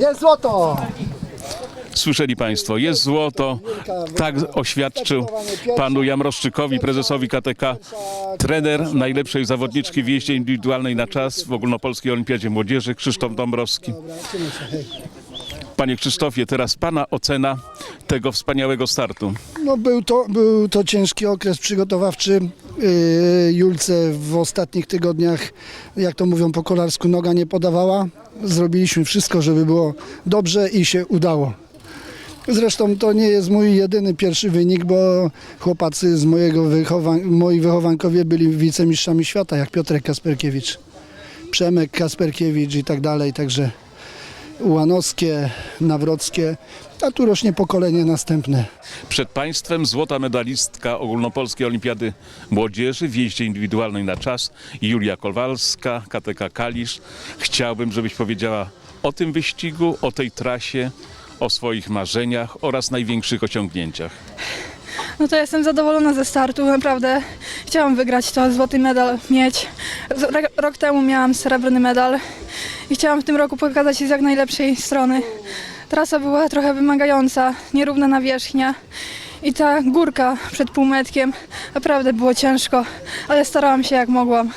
Jest złoto! Słyszeli Państwo, jest złoto. Tak oświadczył panu Jamroszczykowi, prezesowi KTK, trener najlepszej zawodniczki w jeździe indywidualnej na czas w Ogólnopolskiej Olimpiadzie Młodzieży, Krzysztof Dąbrowski. Panie Krzysztofie, teraz Pana ocena tego wspaniałego startu. No był to, był to ciężki okres przygotowawczy. Yy, Julce w ostatnich tygodniach, jak to mówią po kolarsku, noga nie podawała. Zrobiliśmy wszystko, żeby było dobrze i się udało. Zresztą to nie jest mój jedyny pierwszy wynik, bo chłopacy z mojego wychowań, moi wychowankowie byli wicemistrzami świata, jak Piotrek Kasperkiewicz, Przemek Kasperkiewicz i tak dalej, także Ułanowskie, Nawrockie, a tu rośnie pokolenie następne. Przed Państwem złota medalistka Ogólnopolskiej Olimpiady Młodzieży w jeździe indywidualnej na czas Julia Kowalska, KTK Kalisz. Chciałbym, żebyś powiedziała o tym wyścigu, o tej trasie, o swoich marzeniach oraz największych osiągnięciach. No to jestem zadowolona ze startu, naprawdę chciałam wygrać to, złoty medal mieć. Rok temu miałam srebrny medal i chciałam w tym roku pokazać się z jak najlepszej strony. Trasa była trochę wymagająca, nierówna nawierzchnia i ta górka przed półmetkiem, naprawdę było ciężko, ale starałam się jak mogłam.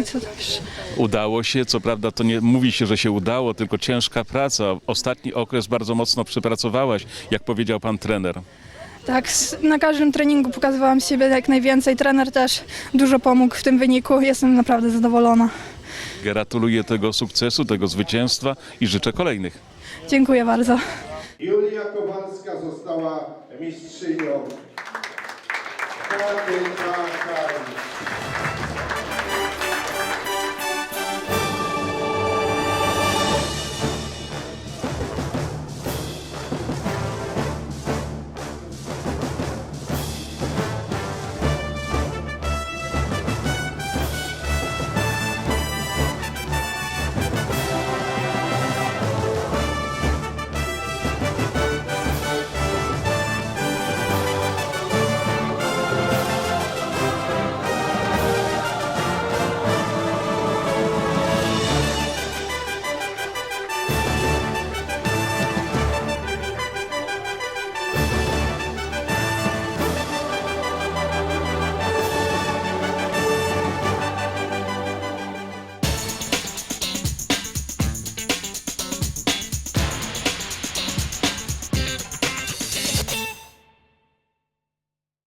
I co? Udało się, co prawda to nie mówi się, że się udało, tylko ciężka praca. Ostatni okres bardzo mocno przepracowałaś, jak powiedział pan trener. Tak, na każdym treningu pokazywałam z siebie jak najwięcej. Trener też dużo pomógł w tym wyniku. Jestem naprawdę zadowolona. Gratuluję tego sukcesu, tego zwycięstwa i życzę kolejnych. Dziękuję bardzo. Julia Kowalska została mistrzynią.